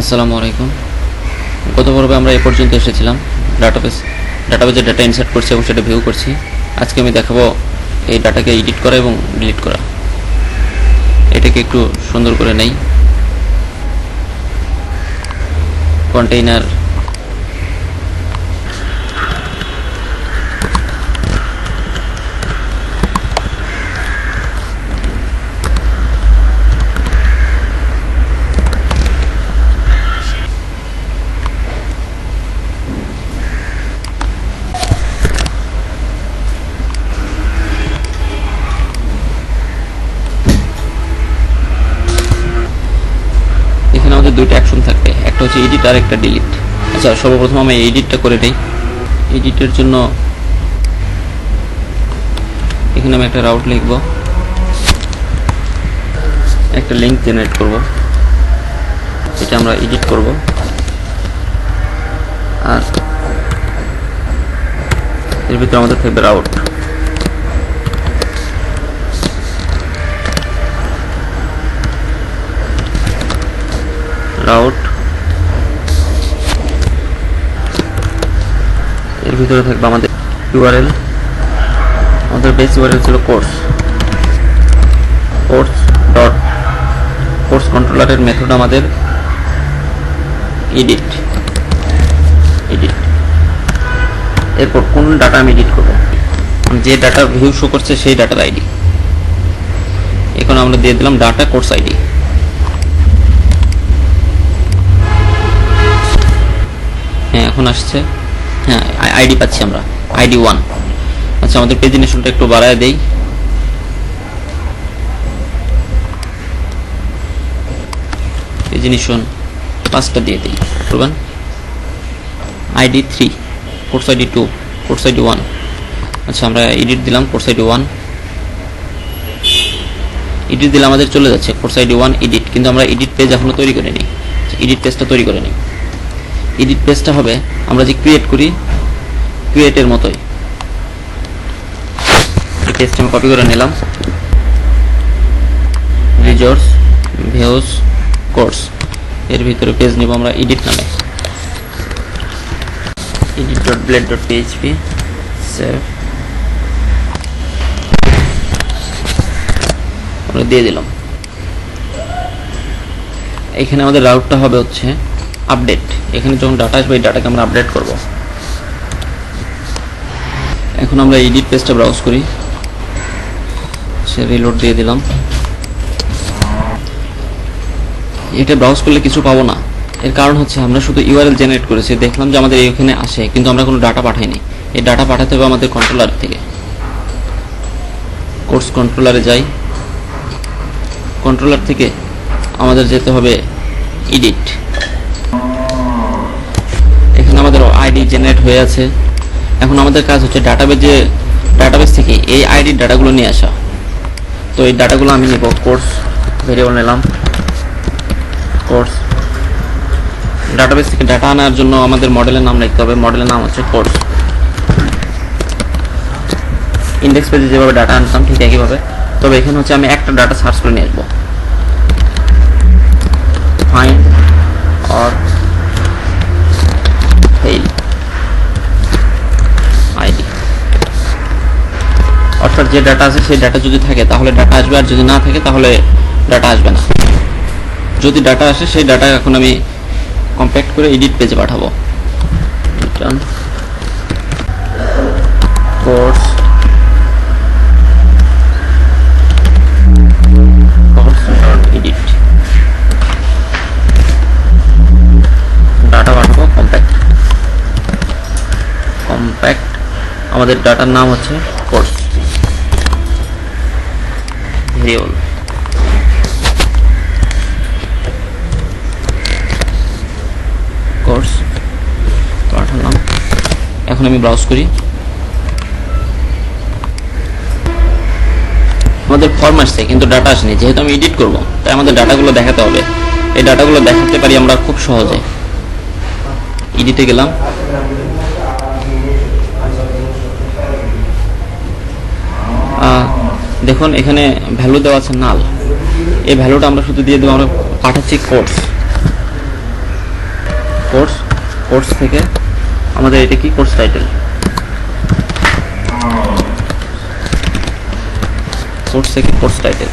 আসসালামু আলাইকুম। গত পর্বে আমরা এ পর্যন্ত এসেছিলাম। ডাটাবেস ডাটাবেজে ডাটা ইনসার্ট করছি এবং সেটা ভিউ করছি। আজকে আমি দেখাবো এই ডাটাকে এডিট করা এবং ডিলিট করা। এটাকে একটু সুন্দর করে নেই। কন্টেইনার এখানে আমাদের দুইটা অ্যাকশন থাকবে। একটা হচ্ছে এডিট আর একটা ডিলিট আচ্ছা সর্বপ্রথম আমি এডিটটা করে নিই। এডিটের জন্য এখানে আমি একটা রাউট লিখব। একটা লিঙ্ক জেনারেট করব। এটা আমরা এডিট করব। আর এর ভিতরে আমাদের থাকবে রাউট রাউট এর ভিতরে থাকবে আমাদের ইউআরএল আমাদের বেস ইউআরএল ছিল কোর্স কোর্স ডট কোর্স কন্ট্রোলারের মেথড আমাদের এডিট এডিট এরপর কোন ডাটা আমি এডিট করব? যে ডাটা ভিউ শো করছে সেই ডাটার আইডি এখন আমরা দিয়ে দিলাম ডাটা কোর্স আইডি হ্যাঁ এখন আসছে। হ্যাঁ আইডি পাচ্ছি আমরা। আইডি ওয়ান আচ্ছা আমাদের প্রেজেন্টেশনটা একটু বাড়ায় দেই। প্রেজেন্টেশন পাঁচটা দিয়ে দিই। করবেন ID three course ID two course ID one আচ্ছা আমরা এডিট দিলাম কোর্স আইডি ওয়ান এডিট দিলে আমাদের চলে যাচ্ছে কোর্স আইডি ওয়ান এডিট কিন্তু আমরা এডিট পেজ এখনও তৈরি করে নিই। এডিট পেজটা তৈরি করে নিই। এডিট পেজটা হবে, আমরা যে ক্রিয়েট করি ক্রিয়েটের মতোই। পেজটা আমি কপি করে নিলাম। রিজোর্স ভিউস কোর্স এর ভিতরে পেজ নিব আমরা এডিট নামে। Edit dot blade dot PHP save আমরা দিয়ে দিলাম। এখানে আমাদের রাউটটা হবে হচ্ছে আপডেট। এখানে যখন ডাটা আসবে, এই ডাটাকে আমরা আপডেট করব। এখন আমরা এডিট পেজটা ব্রাউজ করি। সে রিলোড দিয়ে দিলাম। এটা ব্রাউজ করলে কিছু পাবো না। এর কারণ হচ্ছে আমরা শুধু ইউআরএল জেনারেট করেছি। দেখলাম যে আমাদের এখানে আসে, কিন্তু আমরা কোনো ডাটা পাঠাইনি। এই ডাটা পাঠাতে হবে আমাদের কন্ট্রোলার থেকে। কোর্স কন্ট্রোলারে যাই। কন্ট্রোলার থেকে আমাদের যেতে হবে এডিট আমাদের আইডি জেনারেট হয়ে আছে। এখন আমাদের কাজ হচ্ছে ডাটাবেজে ডাটাবেস থেকে এই আইডির ডাটাগুলো নিয়ে আসা। তো এই ডাটাগুলো আমি নেব কোর্স ভেরিয়েবল নিলাম। কোর্স ডাটাবেস থেকে ডাটা আনার জন্য আমাদের মডেলের নাম লিখতে হবে। মডেলের নাম হচ্ছে কোর্স ইন্ডেক্স পেজে যেভাবে ডাটা আনতাম, ঠিক একইভাবে। তবে এখানে হচ্ছে আমি একটা ডাটা সার্চ করে নিয়ে আসব। ফাইন্ড অর fail আইডি অর্থাৎ যে ডাটা আছে সেই ডাটা যদি থাকে, তাহলে ডাটা আসবে, আর যদি না থাকে, তাহলে ডাটা আসবে না। যদি ডাটা আসে, সেই ডাটা এখন আমি কম্প্যাক্ট করে এডিট পেজে পাঠাবো। রিটার্ন কোর্স আমাদের ডাটার নাম হচ্ছে কোর্স ভেরিয়েবল কোর্স পাঠালাম। এখন আমি ব্রাউজ করি। আমাদের ফর্ম আসছে, কিন্তু ডাটা আসেনি। যেহেতু আমি এডিট করব, তাই আমাদের ডাটাগুলো দেখাতে হবে। এই ডাটাগুলো দেখাতে পারি আমরা খুব সহজে। ইডিতে গেলাম। দেখুন, এখানে ভ্যালু দেওয়া আছে নাল এই ভ্যালুটা আমরা শুধু দিয়ে দেবো, আমরা পাঠাচ্ছি কোর্স কোর্স কোর্স থেকে আমাদের এটা কি? কোর্স টাইটেল কোর্স থেকে কোর্স টাইটেল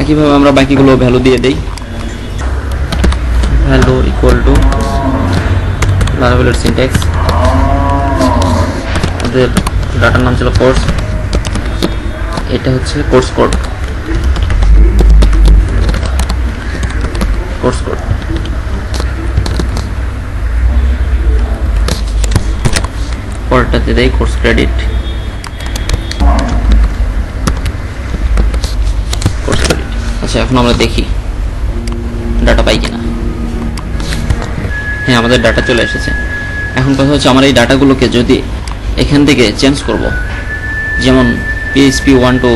একইভাবে আমরা বাকিগুলো ভ্যালু দিয়ে দেই। ভ্যালু ইকুয়াল টু লারাভেলের সিনট্যাক্স আমাদের ডাটার নাম ছিল কোর্স এটা হচ্ছে কোর্স কোড কোর্স কোড পরেরটাতে দেই কোর্স ক্রেডিট কোর্স ক্রেডিট আচ্ছা এখন আমরা দেখি ডাটা পাই কিনা। হ্যাঁ আমাদের ডাটা চলে এসেছে। এখন কথা হচ্ছে আমার এই ডাটাগুলোকে যদি এখান থেকে চেঞ্জ করব, যেমন PHP one two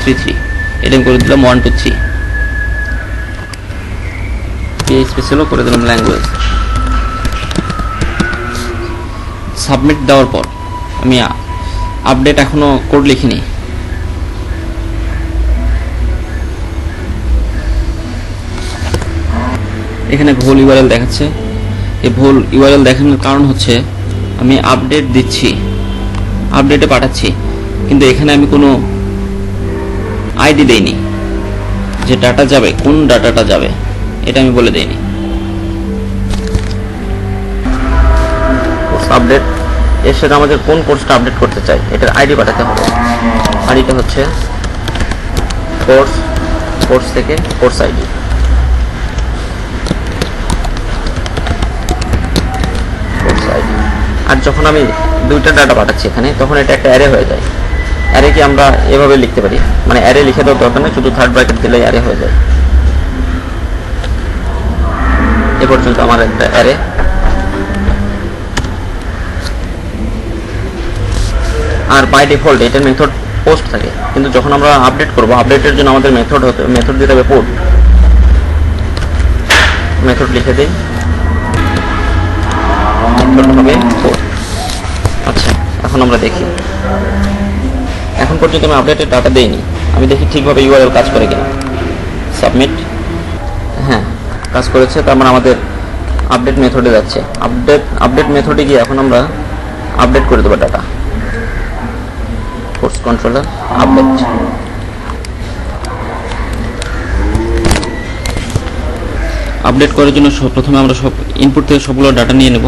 three three এটা করে দিলাম ওয়ান টু থ্রি পিএইচপি করে দিলাম ল্যাঙ্গুয়েজ সাবমিট দেওয়ার পর, আমি আপডেট এখনও কোড লিখিনি। এখানে ভুল ইউআরএল দেখাচ্ছে। এই ভুল ইউআরএল দেখানোর কারণ হচ্ছে, আমি আপডেট দিচ্ছি। আপডেটে পাঠাচ্ছি। কিন্তু এখানে আমি কোনো আইডি দেইনি যে ডাটা যাবে, কোন ডাটাটা যাবে, এটা আমি বলে দেইনি। কোর্স আপডেট এর সাথে আমাদের কোন কোর্সটা আপডেট করতে চাই, এটার আইডি পাঠাতে হবে। আইডিটা হচ্ছে কোর্স কোর্স থেকে কোর্স আইডি কোর্স আইডি আর যখন আমি দুইটা ডাটা পাঠাচ্ছি এখানে, তখন এটা একটা অ্যারে হয়ে যায়। অ্যারে কি আমরা এভাবে লিখতে পারি। মানে অ্যারে লিখে দেওয়ার দরকার নেই, শুধু থার্ড ব্র্যাকেট দিলে অ্যারে হয়ে যায়। এ পর্যন্ত আমার একটা অ্যারে আর বাই ডিফল্ট এটার মেথড পোস্ট থাকে, কিন্তু যখন আমরা আপডেট করব আপডেটের জন্য আমাদের মেথড হতে মেথড দিতে হবে পোর্ট মেথড লিখে দিই। মেথড হবে পোর্ট আচ্ছা এখন আমরা দেখি। এখন পর্যন্ত আমি আপডেটের ডাটা দেইনি। আমি দেখি ঠিকভাবে ইউআরএল কাজ করে কিনা। সাবমিট হ্যাঁ কাজ করেছে, তার মানে আমাদের আপডেট মেথডে যাচ্ছে। আপডেট আপডেট মেথডে গিয়ে এখন আমরা আপডেট করে দেবো data course controller update update করার জন্য প্রথমে আমরা সব ইনপুট থেকে সবগুলো ডাটা নিয়ে নেব।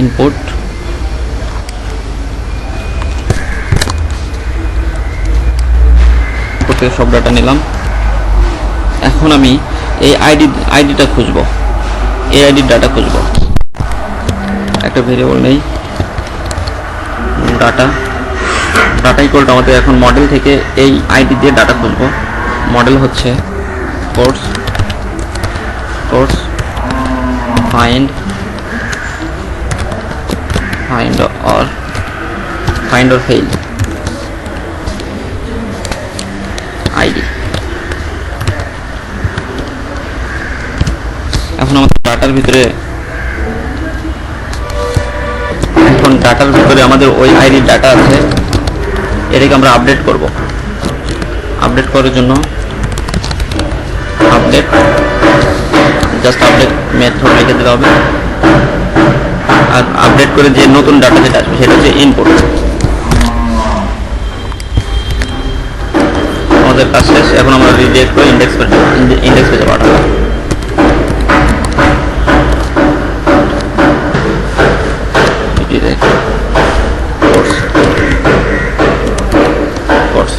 ইনপুট থেকে সব ডাটা নিলাম। এখন আমি এই আইডি আইডিটা খুঁজবো। এই আইডির ডাটা খুঁজবো। একটা ভেরিয়েবল নেই। ডাটা ডাটা ইকুয়ালটা আমাদের এখন মডেল থেকে এই আইডি দিয়ে ডাটা খুঁজবো। মডেল হচ্ছে course course find find or find or fail ID এখন আমাদের ডাটার ভিতরে এখন ডাটার ভিতরে আমাদের ওই আইডির ডাটা আছে। এটাকে আমরা আপডেট করব। আপডেট করার জন্য আপডেট জাস্ট আপডেট মেথড লিখে দিতে হবে। আর আপডেট করে যে নতুন ডাটা যেটা আসবে, সেটা হচ্ছে ইনপুট আমাদের কাজ শেষ, এখন আমরা রিডাইরেক্ট করে ইন্ডেক্স ইন্ডেক্স পেজে পাঠাবো। Course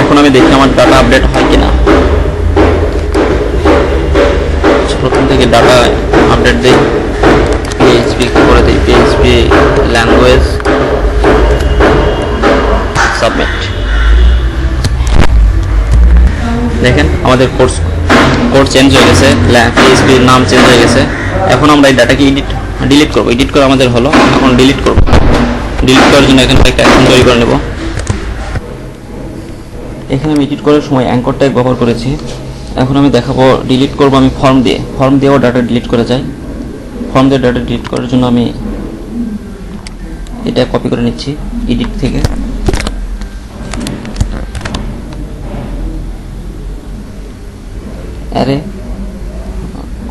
এখন আমি দেখি আমার ডাটা আপডেট হয় কিনা। প্রথম থেকে ডাটা আপডেট দিই। পিএইচপি করে দিই? পিএইচপি ল্যাঙ্গুয়েজ সাবমিট দেখেন, আমাদের কোর্স কোড চেঞ্জ হয়ে গেছে পিএইচপির নাম চেঞ্জ হয়ে গেছে। এখন আমরা এই ডাটাকে এডিট ডিলিট করব। এডিট করে আমাদের হলো, এখন ডিলিট করব। ডিলিট করার জন্য এখানে একটা অ্যাকশন তৈরি করে নেব। এখানে আমি এডিট করার সময় অ্যাঙ্কর ট্যাগ ব্যবহার করেছি। এখন আমি দেখাবো ডিলিট করব আমি ফর্ম দিয়ে। ফর্ম দিয়েও ডাটা ডিলিট করা যায়। ফর্ম দিয়ে ডাটা ডিলিট করার জন্য আমি এটা কপি করে নিচ্ছি এডিট থেকে। Array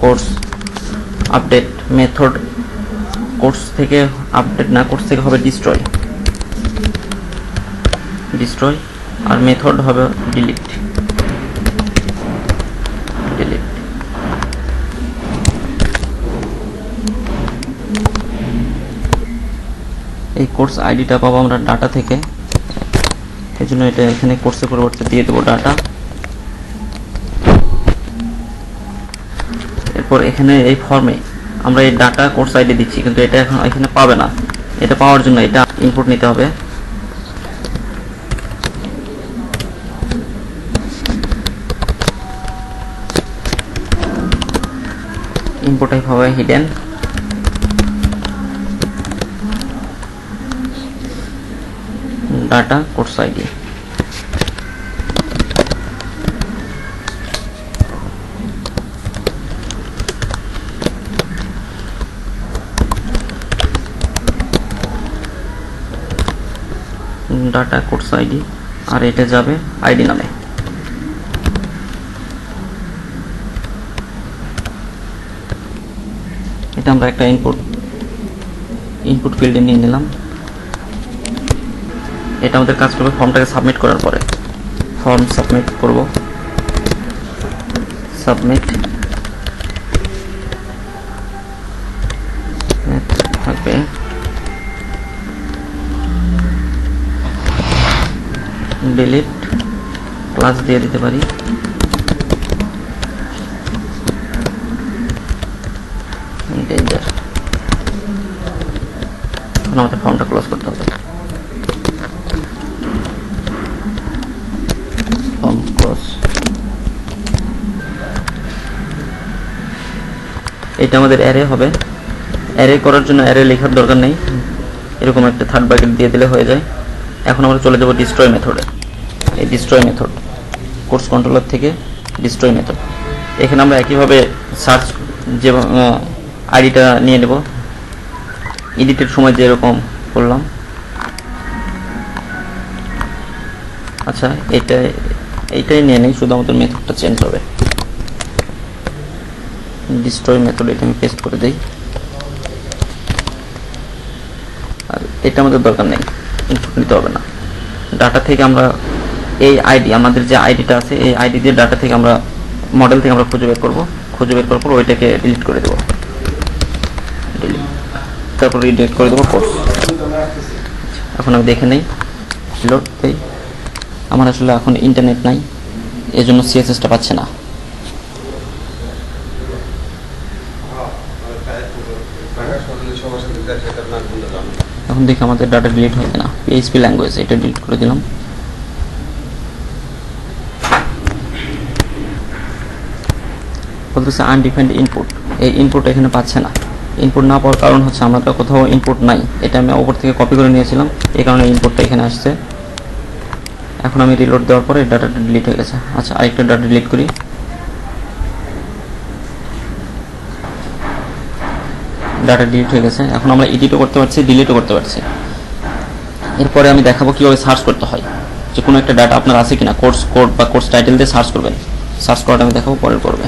course update method course থেকে আপডেট না কোর্স থেকে হবে ডিস্ট্রয় ডিস্ট্রয় আর মেথড হবে ডিলিট ডিলিট এই কোর্স আইডিটা পাবো আমরা ডাটা থেকে। এই জন্য এটা এখানে কোর্সের পরিবর্তে দিয়ে দেবো ডাটা এরপর এখানে এই ফর্মে আমরা এই ডাটা কোর্স আইডি দিচ্ছি, কিন্তু এটা এখন এখানে পাবে না। এটা পাওয়ার জন্য এটা ইনপুট নিতে হবে। ইনপুট টাইপ হবে hidden data course ID data course ID, আর এটা যাবে আইডি নামে। এটা আমরা একটা ইনপুট ইনপুট ফিল্ডে নিয়ে নিলাম। এটা আমাদের কাজ করবে ফর্মটাকে সাবমিট করার পরে। ফর্ম সাবমিট করব। সাবমিট ডিলিট ক্লাস দিয়ে দিতে পারি। আমাদের ফর্মটা ক্লোজ করতে হবে। এটা আমাদের অ্যারে হবে। অ্যারে করার জন্য অ্যারে লেখার দরকার নেই। এরকম একটা থার্ড ব্র্যাকেট দিয়ে দিলে হয়ে যায়। এখন আমরা চলে যাব ডিস্ট্রয় মেথডে এই ডিস্ট্রয় মেথড কোর্স কন্ট্রোলার থেকে ডিস্ট্রয় মেথড এখানে আমরা একইভাবে সার্চ যে আইডিটা নিয়ে নেব। এডিটের সময় যেরকম করলাম। আচ্ছা এটা এইটাই নিয়ে নেই শুধু আমাদের মেথডটা চেঞ্জ হবে। ডিস্ট্রয় মেথড এটা আমি পেস্ট করে দিই। আর এটা আমাদের দরকার নেই ইনপুট নিতে হবে না। ডাটা থেকে আমরা এই আইডি আমাদের যে আইডিটা আছে, এই আইডি দিয়ে ডাটা থেকে আমরা মডেল থেকে আমরা খুঁজে বের করব। খুঁজে বের করার পর ওইটাকে ডিলিট করে দেবো। তারপর রিডিলেট করে দেবো কোর্স এখন আমি দেখে নেই। লোড দেই। আমার আসলে এখন ইন্টারনেট নাই। এজন্য সিএসএসটা পাচ্ছে না। এখন দেখি আমাদের ডাটা ডিলিট হয় না পিএইচপি ল্যাঙ্গুয়েজ এটা ডিলিট করে দিলাম। বলতেছে আনডিফাইন্ড ইনপুট এই ইনপুট এখানে পাচ্ছে না। ইনপুট না পাওয়ার কারণ হচ্ছে আমার তো কোথাও ইনপুট নাই। এটা আমি ওপর থেকে কপি করে নিয়েছিলাম। এই কারণে ইনপুটটা এখানে আসছে। এখন আমি রিলোড দেওয়ার পরে ডাটাটা ডিলিট হয়ে গেছে। আচ্ছা আরেকটা ডাটা ডিলিট করি। ডাটা ডিলিট হয়ে গেছে। এখন আমরা এডিটও করতে পারছি ডিলিটও করতে পারছি। এরপরে আমি দেখাবো কীভাবে সার্চ করতে হয়। যে কোনো একটা ডাটা আপনার আছে কিনা কোর্স কোড বা কোর্স টাইটেল দিয়ে সার্চ করবেন। সার্চ করাটা আমি দেখাবো পরে করবে